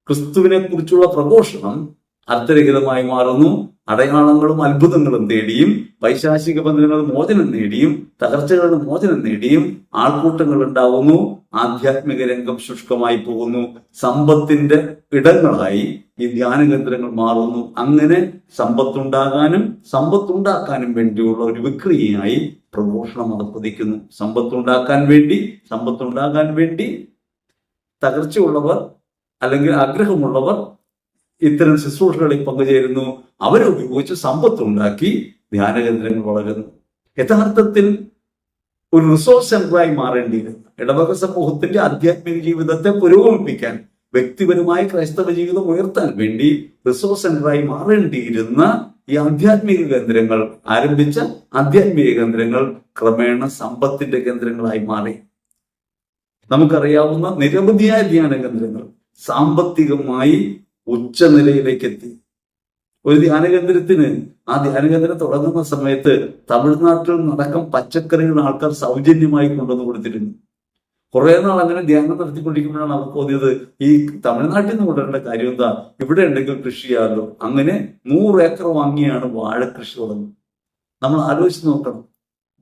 ക്രിസ്തുവിനെ കുറിച്ചുള്ള പ്രഘോഷണം അർത്ഥരഹിതമായി മാറുന്നു. അടയാളങ്ങളും അത്ഭുതങ്ങളും നേടിയും വൈശാശിക ബന്ധനങ്ങൾ മോചനം നേടിയും തകർച്ചകളുടെ മോചനം നേടിയും ആൾക്കൂട്ടങ്ങൾ ഉണ്ടാവുന്നു. ആധ്യാത്മിക രംഗം ശുഷ്കമായി പോകുന്നു. സമ്പത്തിന്റെ ഇടങ്ങളായി ഈ ധ്യാന കേന്ദ്രങ്ങൾ മാറുന്നു. അങ്ങനെ സമ്പത്തുണ്ടാകാനും സമ്പത്തുണ്ടാക്കാനും വേണ്ടിയുള്ള ഒരു വിക്രിയയായി പ്രഘോഷണം നടപ്പതിക്കുന്നു സമ്പത്തുണ്ടാക്കാൻ വേണ്ടി സമ്പത്തുണ്ടാകാൻ വേണ്ടി തകർച്ചയുള്ളവർ അല്ലെങ്കിൽ ആഗ്രഹമുള്ളവർ ഇത്തരം ശുശ്രൂഷകളിൽ പങ്കുചേരുന്നു. അവരെ ഉപയോഗിച്ച് സമ്പത്തുണ്ടാക്കി ധ്യാനകേന്ദ്രങ്ങൾ വളരുന്നു. യഥാർത്ഥത്തിൽ ഒരു റിസോഴ്സ് സെന്ററായി മാറേണ്ടിയിരുന്നു ഇടവക സമൂഹത്തിന്റെ ആധ്യാത്മിക ജീവിതത്തെ പുരോഗമിപ്പിക്കാൻ വ്യക്തിപരമായ ക്രൈസ്തവ ജീവിതം ഉയർത്താൻ വേണ്ടി റിസോഴ്സ് സെന്ററായി മാറേണ്ടിയിരുന്ന ഈ ആധ്യാത്മിക കേന്ദ്രങ്ങൾ ആരംഭിച്ച ആധ്യാത്മിക കേന്ദ്രങ്ങൾ ക്രമേണ സമ്പത്തിന്റെ കേന്ദ്രങ്ങളായി മാറി. നമുക്കറിയാവുന്ന നിരവധിയായ ധ്യാന കേന്ദ്രങ്ങൾ സാമ്പത്തികമായി ഉച്ചനിലയിലേക്ക് എത്തി ഒരു ധ്യാനകേന്ദ്രത്തിന് ആ ധ്യാനകേന്ദ്രം തുടങ്ങുന്ന സമയത്ത് തമിഴ്നാട്ടിൽ നടക്കം പച്ചക്കറികൾ ആൾക്കാർ സൗജന്യമായി കൊണ്ടുവന്ന് കൊടുത്തിരുന്നു. കുറെ നാൾ അങ്ങനെ ധ്യാനം നടത്തിക്കൊണ്ടിരിക്കുമ്പോഴാണ് അവർക്ക് തോന്നിയത് ഈ തമിഴ്നാട്ടിൽ നിന്ന് കൊണ്ടുവരേണ്ട കാര്യം എന്താ? ഇവിടെ ഉണ്ടെങ്കിൽ കൃഷി ചെയ്യാമല്ലോ. അങ്ങനെ നൂറ് ഏക്കർ വാങ്ങിയാണ് വാഴ കൃഷി തുടങ്ങുന്നത്. നമ്മൾ ആലോചിച്ച് നോക്കണം.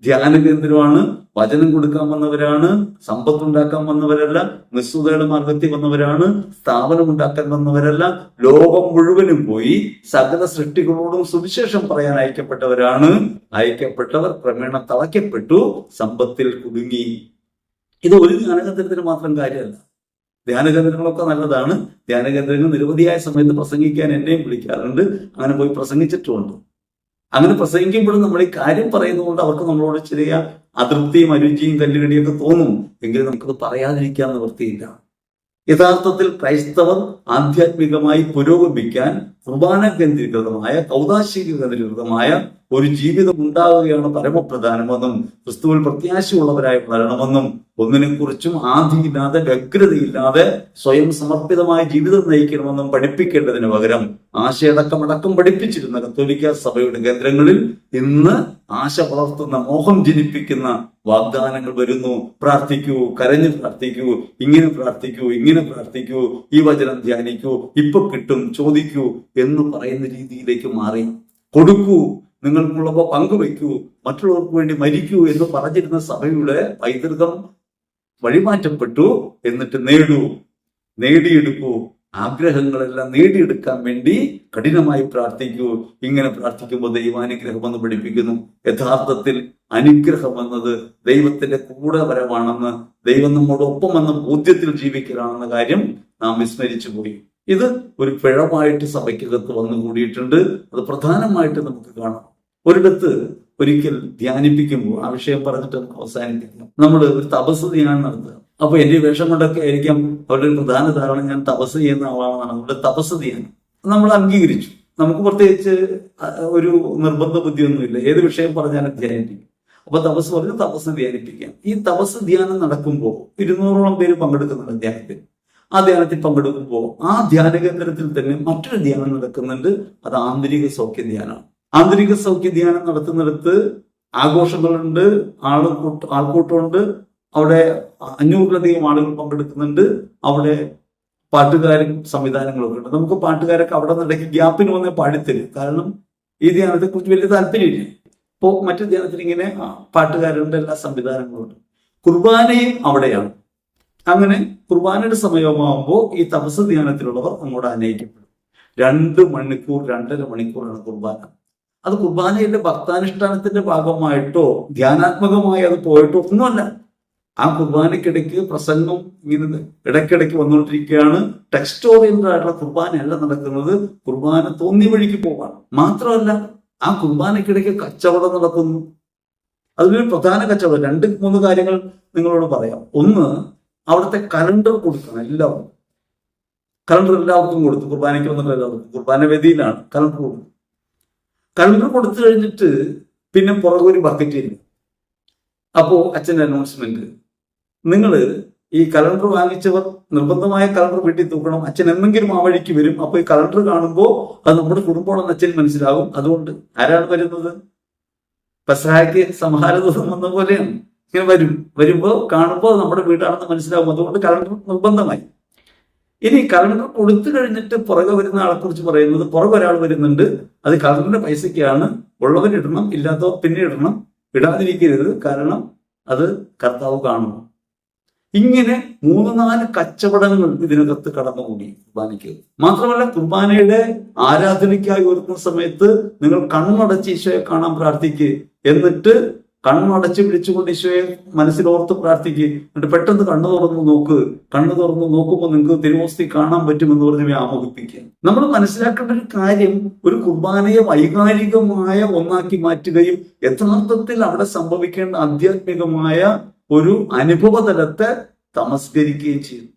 ധ്യാന കേന്ദ്രമാണ് വചനം കൊടുക്കാൻ വന്നവരാണ് സമ്പത്ത് ഉണ്ടാക്കാൻ വന്നവരല്ല നിസ്തുതയുടെ മാർഗത്തിൽ വന്നവരാണ് സ്ഥാപനം ഉണ്ടാക്കാൻ വന്നവരല്ല ലോകം മുഴുവനും പോയി സകല സൃഷ്ടികളോടും സുവിശേഷം പറയാൻ അയക്കപ്പെട്ടവരാണ്. അയക്കപ്പെട്ടവർ ക്രമേണ തളയ്ക്കപ്പെട്ടു സമ്പത്തിൽ കുടുങ്ങി. ഇത് ഒരു ധ്യാനകേന്ദ്രത്തിന് മാത്രം കാര്യമല്ല. ധ്യാനകേന്ദ്രങ്ങളൊക്കെ നല്ലതാണ്. ധ്യാനകേന്ദ്രങ്ങൾ നിരവധിയായ സമയത്ത് പ്രസംഗിക്കാൻ എന്നെയും വിളിക്കാറുണ്ട്. അങ്ങനെ പോയി പ്രസംഗിച്ചിട്ടുമുണ്ട്. അങ്ങനെ പ്രസംഗിക്കുമ്പോഴും നമ്മൾ ഈ കാര്യം പറയുന്നതുകൊണ്ട് അവർക്ക് നമ്മളോട് ചെറിയ അതൃപ്തിയും അരുചിയും കല്ലുകടിയൊക്കെ തോന്നും. എങ്കിലും നമുക്കത് പറയാതിരിക്കാൻ നിവൃത്തിയില്ല. യഥാർത്ഥത്തിൽ ക്രൈസ്തവർ ആധ്യാത്മികമായി പുരോഗമിക്കാൻ കുർബാന കേന്ദ്രീകൃതമായ കൗതാശിക കേന്ദ്രീകൃതമായ ഒരു ജീവിതം ഉണ്ടാവുകയാണ് പരമപ്രധാനമെന്നും ക്രിസ്തുവിൽ പ്രത്യാശയുള്ളവരായി വളരണമെന്നും ഒന്നിനെക്കുറിച്ചും ആധിയില്ലാതെ വ്യഗ്രതയില്ലാതെ സ്വയം സമർപ്പിതമായ ജീവിതം നയിക്കണമെന്നും പഠിപ്പിക്കേണ്ടതിന് പകരം ആശയടക്കമടക്കം പഠിപ്പിച്ചിരുന്ന കത്തോലിക്ക സഭയുടെ കേന്ദ്രങ്ങളിൽ ഇന്ന് ആശ വളർത്തുന്ന മോഹം ജനിപ്പിക്കുന്ന വാഗ്ദാനങ്ങൾ വരുന്നു. പ്രാർത്ഥിക്കൂ കരഞ്ഞു പ്രാർത്ഥിക്കൂ ഇങ്ങനെ പ്രാർത്ഥിക്കൂ ഇങ്ങനെ പ്രാർത്ഥിക്കൂ ഈ വചനം ധ്യാനിക്കൂ ഇപ്പൊ കിട്ടും ചോദിക്കൂ എന്ന് പറയുന്ന രീതിയിലേക്ക് മാറി. കൊടുക്കൂ നിങ്ങൾക്കുള്ളവ പങ്കുവയ്ക്കൂ മറ്റുള്ളവർക്ക് വേണ്ടി മരിക്കൂ എന്ന് പറഞ്ഞിരുന്ന സഭയുടെ പൈതൃകം വഴിമാറ്റപ്പെട്ടു എന്നിട്ട് നേടൂ. നേടിയെടുക്കൂ. ആഗ്രഹങ്ങളെല്ലാം നേടിയെടുക്കാൻ വേണ്ടി കഠിനമായി പ്രാർത്ഥിക്കൂ. ഇങ്ങനെ പ്രാർത്ഥിക്കുമ്പോൾ ദൈവാനുഗ്രഹം എന്ന് പഠിപ്പിക്കുന്നു. യഥാർത്ഥത്തിൽ അനുഗ്രഹം എന്നത് ദൈവത്തിന്റെ കൂടെ വരവാണെന്ന് ദൈവം നമ്മോടൊപ്പം എന്ന ബോധ്യത്തിൽ ജീവിക്കലാണെന്ന കാര്യം നാം വിസ്മരിച്ചു പോയി. ഇത് ഒരു പിഴവായിട്ട് സഭയ്ക്കകത്ത് വന്നു കൂടിയിട്ടുണ്ട് അത് പ്രധാനമായിട്ട് നമുക്ക് കാണാം. ഒരിടത്ത് ഒരിക്കൽ ധ്യാനിപ്പിക്കുമ്പോൾ ആ വിഷയം പറഞ്ഞിട്ട് അവസാനിപ്പിക്കുന്നു നമ്മൾ ഒരു തപസ് ധ്യാനം നടത്തുക. അപ്പൊ എന്റെ വേഷം കൊണ്ടൊക്കെ ആയിരിക്കാം അവരുടെ ഒരു പ്രധാന ധാരണ ഞാൻ തപസ് ചെയ്യുന്ന ആളാണെന്നാണ്. നമ്മുടെ തപസ് ധ്യാനം. നമ്മൾ അംഗീകരിച്ചു. നമുക്ക് പ്രത്യേകിച്ച് ഒരു നിർബന്ധ ബുദ്ധിയൊന്നുമില്ല. ഏത് വിഷയം പറഞ്ഞാലും ധ്യാനിപ്പിക്കും. അപ്പൊ തപസ് പറഞ്ഞ് തപസ് ധ്യാനിപ്പിക്കാം. ഈ തപസ് ധ്യാനം നടക്കുമ്പോൾ ഇരുന്നൂറോളം പേര് പങ്കെടുക്കുന്നുണ്ട് ധ്യാനത്തിൽ. ആ ധ്യാനത്തിൽ പങ്കെടുക്കുമ്പോൾ ആ ധ്യാന കേന്ദ്രത്തിൽ തന്നെ മറ്റൊരു ധ്യാനം നടക്കുന്നുണ്ട്. അത് ആന്തരിക സൗഖ്യ ധ്യാനമാണ് ആന്തരിക സൗഖ്യ ധ്യാനം നടത്തുന്നിടത്ത് ആഘോഷങ്ങളുണ്ട് ആൾക്കൂട്ട് കൂട്ട ആൾക്കൂട്ടമുണ്ട്. അവിടെ അഞ്ഞൂറിലധികം ആളുകൾ പങ്കെടുക്കുന്നുണ്ട്. അവിടെ പാട്ടുകാരും സംവിധാനങ്ങളൊക്കെ ഉണ്ട്. നമുക്ക് പാട്ടുകാരൊക്കെ അവിടെ നിന്നിടയ്ക്ക് ഗ്യാപ്പിന് വന്നേ പാടിത്തരും. കാരണം ഈ ധ്യാനത്തെ കുറിച്ച് വലിയ താല്പര്യമില്ല. ഇപ്പോൾ മറ്റു ധ്യാനത്തിൽ ഇങ്ങനെ പാട്ടുകാരുണ്ട് എല്ലാ സംവിധാനങ്ങളും ഉണ്ട്. കുർബാനയും അവിടെയാണ്. അങ്ങനെ കുർബാനയുടെ സമയമാകുമ്പോൾ ഈ തപസ് ധ്യാനത്തിലുള്ളവർ അങ്ങോട്ട് അനയിക്കപ്പെടും രണ്ട് മണിക്കൂർ രണ്ടര മണിക്കൂറാണ് കുർബാന. അത് കുർബാനയിലെ ഭക്താനുഷ്ഠാനത്തിന്റെ ഭാഗമായിട്ടോ ധ്യാനാത്മകമായി അത് പോയിട്ടോ ഒന്നുമല്ല. ആ കുർബാനയ്ക്കിടയ്ക്ക് പ്രസംഗം ഇങ്ങനെ ഇടയ്ക്കിടയ്ക്ക് വന്നുകൊണ്ടിരിക്കുകയാണ്. ടെക്സ്റ്റ് ഓറിയന്റഡ് ആയിട്ടുള്ള കുർബാനയല്ല നടക്കുന്നത്. കുർബാന തോന്നി വഴിക്ക് പോവാണ്. മാത്രമല്ല ആ കുർബാനയ്ക്കിടയ്ക്ക് കച്ചവടം നടക്കുന്നു. അതിലൊരു പ്രധാന കച്ചവടം രണ്ട് മൂന്ന് കാര്യങ്ങൾ നിങ്ങളോട് പറയാം. ഒന്ന് അവിടുത്തെ കലണ്ടർ കൊടുക്കണം എല്ലാവർക്കും. കലണ്ടർ എല്ലാവർക്കും കൊടുത്തു. കുർബാനയ്ക്ക് വന്നിട്ട് എല്ലാവർക്കും. കുർബാന വേദിയിലാണ്. കലണ്ടർ കൊടുത്തു. കലണ്ടർ കൊടുത്തു കഴിഞ്ഞിട്ട് പിന്നെ പുറകെ ബക്കറ്റ് ഇല്ല. അപ്പോ അച്ഛന്റെ അനൗൺസ്മെന്റ് നിങ്ങൾ ഈ കലണ്ടർ വാങ്ങിച്ചവർ നിർബന്ധമായ കലണ്ടർ വീട്ടിൽ തൂക്കണം. അച്ഛൻ എന്തെങ്കിലും ആ വഴിക്ക് വരും. അപ്പൊ ഈ കലണ്ടർ കാണുമ്പോൾ അത് നമ്മുടെ കുടുംബമാണെന്ന് അച്ഛൻ മനസ്സിലാവും അതുകൊണ്ട് ആരാണ് വരുന്നത്? പെസഹായ്ക്ക് സംഹാര ദിവസം വന്ന പോലെയാണ്. ഇങ്ങനെ വരും. വരുമ്പോ കാണുമ്പോൾ നമ്മുടെ വീടാണെന്ന് മനസ്സിലാവും അതുകൊണ്ട് കലണ്ടർ നിർബന്ധമായി. ഇനി കലണ്ടർ കൊടുത്തു കഴിഞ്ഞിട്ട് പുറകെ വരുന്ന ആളെ കുറിച്ച് പറയുന്നത് പുറകെ ഒരാൾ വരുന്നുണ്ട്. അത് കലണ്ടറിന്റെ പൈസയ്ക്കാണ് ഉള്ളവരിടണം ഇല്ലാത്തവർ പിന്നെ ഇടണം. ഇടാതിരിക്കരുത്. കാരണം അത് കർത്താവ് കാണുന്നു. ഇങ്ങനെ മൂന്ന് നാല് കച്ചവടങ്ങൾ ഇതിനകത്ത് കടന്നുകൂടി. കുർബാനയ്ക്ക്. മാത്രമല്ല കുർബാനയുടെ ആരാധനയ്ക്കായി ഒരുക്കുന്ന സമയത്ത് നിങ്ങൾ കണ്ണടച്ച് ഈശോയെ കാണാൻ പ്രാർത്ഥിക്കുക എന്നിട്ട് കണ്ണടച്ച് പിടിച്ചുകൊണ്ട് ഈശോയെ മനസ്സിലോർത്ത് പ്രാർത്ഥിക്കുക എന്നിട്ട് പെട്ടെന്ന് കണ്ണു തുറന്ന് നോക്ക്. കണ്ണു തുറന്ന് നോക്കുമ്പോൾ നിങ്ങൾക്ക് തിരുവോസ്തി കാണാൻ പറ്റുമെന്ന് പറഞ്ഞ് വ്യാമോഹിപ്പിക്കുക. നമ്മൾ മനസ്സിലാക്കേണ്ട ഒരു കാര്യം ഒരു കുർബാനയെ വൈകാരികമായ ഒന്നാക്കി മാറ്റുകയും യഥാർത്ഥത്തിൽ അവിടെ സംഭവിക്കേണ്ട ആധ്യാത്മികമായ ഒരു അനുഭവതലത്തെ തമസ്കരിക്കുകയും ചെയ്തു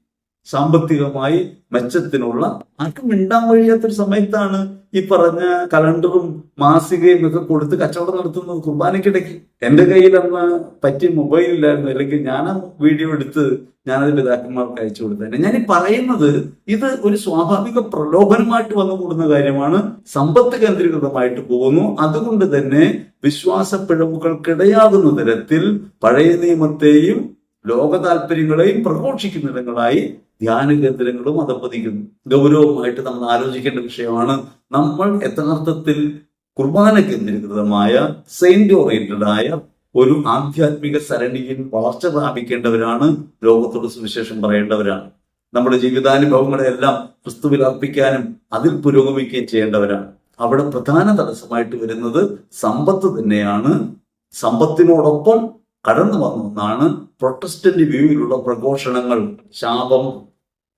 സാമ്പത്തികമായി മെച്ചത്തിനുള്ള ആർക്കും മിണ്ടാൻ കഴിയാത്തൊരു സമയത്താണ് ഈ പറഞ്ഞ കലണ്ടറും മാസികയും ഒക്കെ കൊടുത്ത് കച്ചവടം നടത്തുന്നത് കുർബാനയ്ക്കിടയ്ക്ക്. എന്റെ കയ്യിൽ അന്ന് പറ്റിയ മൊബൈൽ ഇല്ലായിരുന്നു. അല്ലെങ്കിൽ ഞാൻ വീഡിയോ എടുത്ത് ഞാനത് പിതാക്കന്മാർക്ക് അയച്ചു കൊടുത്തന്നെ ഞാൻ ഈ പറയുന്നത് ഇത് ഒരു സ്വാഭാവിക പ്രലോഭനമായിട്ട് വന്നു കൂടുന്ന കാര്യമാണ്. സമ്പത്ത് കേന്ദ്രീകൃതമായിട്ട് പോകുന്നു. അതുകൊണ്ട് തന്നെ വിശ്വാസ പിഴവുകൾക്കിടയാകുന്ന തരത്തിൽ പഴയ നിയമത്തെയും ലോക താല്പര്യങ്ങളെയും പ്രഘോഷിക്കുന്നിടങ്ങളായി ധ്യാന കേന്ദ്രങ്ങളും അതപ്പതിക്കുന്നു ഗൗരവമായിട്ട് നമ്മൾ ആലോചിക്കേണ്ട വിഷയമാണ് നമ്മൾ യഥാർത്ഥത്തിൽ കുർബാന കേന്ദ്രീകൃതമായ സെയിന്റ് ഓറിയന്റഡ് ആയ ഒരു ആധ്യാത്മിക സരണിയിൽ വളർച്ച പ്രാപിക്കേണ്ടവരാണ്. ലോകത്തോട് സുവിശേഷം പറയേണ്ടവരാണ്. നമ്മുടെ ജീവിതാനുഭവങ്ങളെല്ലാം ക്രിസ്തുവിൽ അർപ്പിക്കാനും അതിൽ പുരോഗമിക്കുകയും ചെയ്യേണ്ടവരാണ്. അവിടെ പ്രധാന തടസ്സമായിട്ട് വരുന്നത് സമ്പത്ത് തന്നെയാണ്. സമ്പത്തിനോടൊപ്പം കടന്നു വന്നു എന്നാണ് പ്രൊട്ടസ്റ്റന്റ് വ്യൂവിലുള്ള പ്രഘോഷണങ്ങൾ ശാപം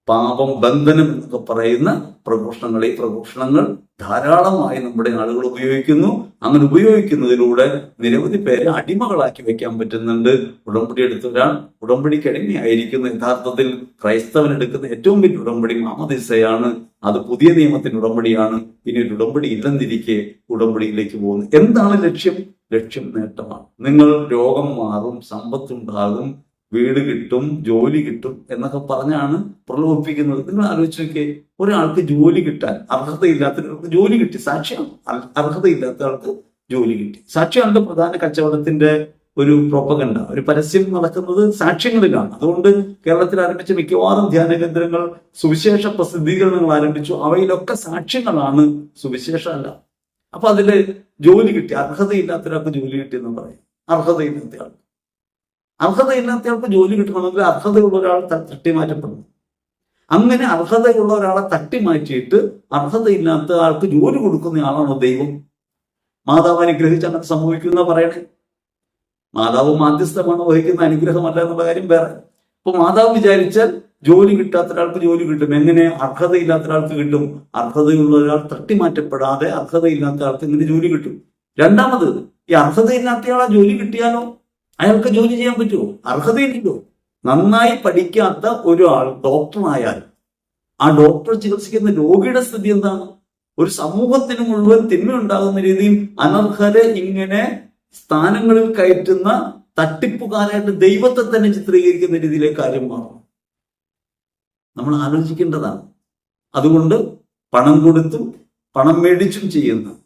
പാപം ബന്ധനം എന്നൊക്കെ പറയുന്ന പ്രഘോഷണങ്ങൾ ഈ പ്രഘോഷണങ്ങൾ ധാരാളമായി നമ്മുടെ ആളുകൾ ഉപയോഗിക്കുന്നു. അങ്ങനെ ഉപയോഗിക്കുന്നതിലൂടെ നിരവധി പേരെ അടിമകളാക്കി വെക്കാൻ പറ്റുന്നുണ്ട്. ഉടമ്പടി എടുത്ത ഒരാൾ ഉടമ്പടിക്ക് അടിമയായിരിക്കുന്ന യഥാർത്ഥത്തിൽ ക്രൈസ്തവൻ എടുക്കുന്ന ഏറ്റവും വലിയ ഉടമ്പടി മാമദിസയാണ്. അത് പുതിയ നിയമത്തിന്റെ ഉടമ്പടിയാണ്. ഇനി ഒരു ഉടമ്പടി ഇല്ലെന്നിരിക്കെ ഉടമ്പടിയിലേക്ക് പോകുന്നു. എന്താണ് ലക്ഷ്യം? ലക്ഷ്യം നേട്ടമാണ്. നിങ്ങൾ രോഗം മാറും സമ്പത്തുണ്ടാകും. വീട് കിട്ടും ജോലി കിട്ടും എന്നൊക്കെ പറഞ്ഞാണ് പ്രലോഭിപ്പിക്കുന്നത്. നിങ്ങൾ ആലോചിച്ച് നോക്കിയേ ഒരാൾക്ക് ജോലി കിട്ടാൻ അർഹതയില്ലാത്ത ജോലി കിട്ടി സാക്ഷിയാണ് അർ- അർഹതയില്ലാത്ത ആൾക്ക് ജോലി കിട്ടി. സാക്ഷിയാണ് പ്രധാന കച്ചവടത്തിന്റെ ഒരു പ്രൊപ്പകണ്ട ഒരു പരസ്യം നടക്കുന്നത് സാക്ഷ്യങ്ങളിലാണ്. അതുകൊണ്ട് കേരളത്തിൽ ആരംഭിച്ച മിക്കവാറും ധ്യാന കേന്ദ്രങ്ങൾ സുവിശേഷ പ്രസിദ്ധീകരണങ്ങൾ ആരംഭിച്ചു. അവയിലൊക്കെ സാക്ഷ്യങ്ങളാണ് സുവിശേഷമല്ല അപ്പൊ അതിൽ ജോലി കിട്ടി അർഹതയില്ലാത്ത ഒരാൾക്ക് ജോലി കിട്ടി എന്ന് പറയും. അർഹതയില്ലാത്ത ആൾ അർഹതയില്ലാത്ത ആൾക്ക് ജോലി കിട്ടണമെങ്കിൽ അർഹതയുള്ള ഒരാൾ തട്ടി മാറ്റപ്പെടും അങ്ങനെ അർഹതയുള്ള ഒരാളെ തട്ടി മാറ്റിയിട്ട് അർഹതയില്ലാത്ത ആൾക്ക് ജോലി കൊടുക്കുന്ന ആളാണോ ദൈവം? മാതാവ് അനുഗ്രഹിച്ച് അങ്ങനെ സംഭവിക്കുന്ന പറയണേ. മാതാവ് മാധ്യസ്ഥമാണ് വഹിക്കുന്ന അനുഗ്രഹമല്ല എന്നുള്ള കാര്യം വേറെ. അപ്പൊ മാതാവ് വിചാരിച്ചാൽ ജോലി കിട്ടാത്ത ഒരാൾക്ക് ജോലി കിട്ടും. എങ്ങനെ അർഹതയില്ലാത്ത ഒരാൾക്ക് കിട്ടും? അർഹതയുള്ള ഒരാൾ തട്ടി മാറ്റപ്പെടാതെ അർഹതയില്ലാത്ത ആൾക്ക് ഇങ്ങനെ ജോലി കിട്ടും. രണ്ടാമത് ഈ അർഹതയില്ലാത്തയാളെ ജോലി കിട്ടിയാലോ? അയാൾക്ക് ജോലി ചെയ്യാൻ പറ്റുമോ? അർഹതയില്ലല്ലോ. നന്നായി പഠിക്കാത്ത ഒരാൾ ഡോക്ടറായാൽ ആ ഡോക്ടർ ചികിത്സിക്കുന്ന രോഗിയുടെ സ്ഥിതി എന്താണ്? ഒരു സമൂഹത്തിന് മുഴുവൻ തിന്മയുണ്ടാകുന്ന രീതിയിൽ അനർഹരെ ഇങ്ങനെ സ്ഥാനങ്ങളിൽ കയറ്റുന്ന തട്ടിപ്പുകാരായിട്ട് ദൈവത്തെ തന്നെ ചിത്രീകരിക്കുന്ന രീതിയിലെ കാര്യം മാറും നമ്മൾ ആലോചിക്കേണ്ടതാണ്. അതുകൊണ്ട് പണം കൊടുത്തും പണം മേടിച്ചും ചെയ്യുന്ന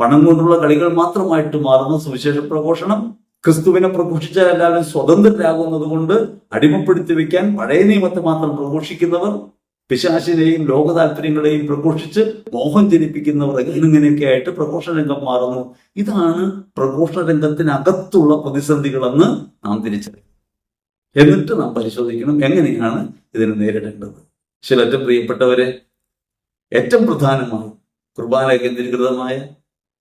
പണം കൊണ്ടുള്ള കളികൾ മാത്രമായിട്ട് മാറുന്ന സുവിശേഷ പ്രഘോഷണം ക്രിസ്തുവിനെ പ്രഘോഷിച്ചാൽ എല്ലാവരും സ്വതന്ത്രരാകുന്നത് കൊണ്ട് അടിമപ്പെടുത്തി വെക്കാൻ പഴയ നിയമത്തെ മാത്രം പ്രഘോഷിക്കുന്നവർ പിശാശിനെയും ലോക താല്പര്യങ്ങളെയും പ്രഘോഷിച്ച് മോഹം ജനിപ്പിക്കുന്നവർ എന്നിങ്ങനെയൊക്കെ ആയിട്ട് പ്രഘോഷ രംഗം മാറുന്നു. ഇതാണ് പ്രഘോഷ രംഗത്തിനകത്തുള്ള പ്രതിസന്ധികളെന്ന് നാം തിരിച്ചറിയും എന്നിട്ട് നാം പരിശോധിക്കണം എങ്ങനെയാണ് ഇതിനെ നേരിടേണ്ടത്. ചിലറ്റം പ്രിയപ്പെട്ടവരെ ഏറ്റവും പ്രധാനമായി കുർബാന കേന്ദ്രീകൃതമായ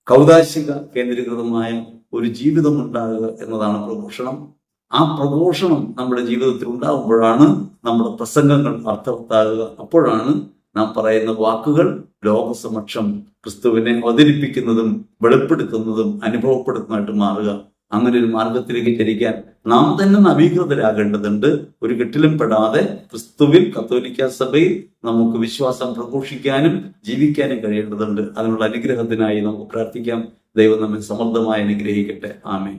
കൗതാശിക കേന്ദ്രീകൃതമായ ഒരു ജീവിതം ഉണ്ടാകുക എന്നതാണ് പ്രഘോഷണം. ആ പ്രഘോഷണം നമ്മുടെ ജീവിതത്തിൽ ഉണ്ടാകുമ്പോഴാണ് നമ്മുടെ പ്രസംഗങ്ങൾ അർത്ഥവത്താകുക. അപ്പോഴാണ് നാം പറയുന്ന വാക്കുകൾ ലോകസമക്ഷം ക്രിസ്തുവിനെ അവതരിപ്പിക്കുന്നതും വെളിപ്പെടുത്തുന്നതും അനുഭവപ്പെടുന്നതായിട്ട് മാറുക. അങ്ങനെ ഒരു മാർഗത്തിലേക്ക് ചരിക്കാൻ നാം തന്നെ നവീകൃതരാകേണ്ടതുണ്ട്. ഒരു കെട്ടിലും പെടാതെ ക്രിസ്തുവിൽ കത്തോലിക്ക സഭയിൽ നമുക്ക് വിശ്വാസം പ്രഘോഷിക്കാനും ജീവിക്കാനും കഴിയേണ്ടതുണ്ട്. അതിനുള്ള അനുഗ്രഹത്തിനായി നമുക്ക് പ്രാർത്ഥിക്കാം. ദൈവം നമ്മെ സമൃദ്ധമായി അനുഗ്രഹിക്കട്ടെ. ആമേ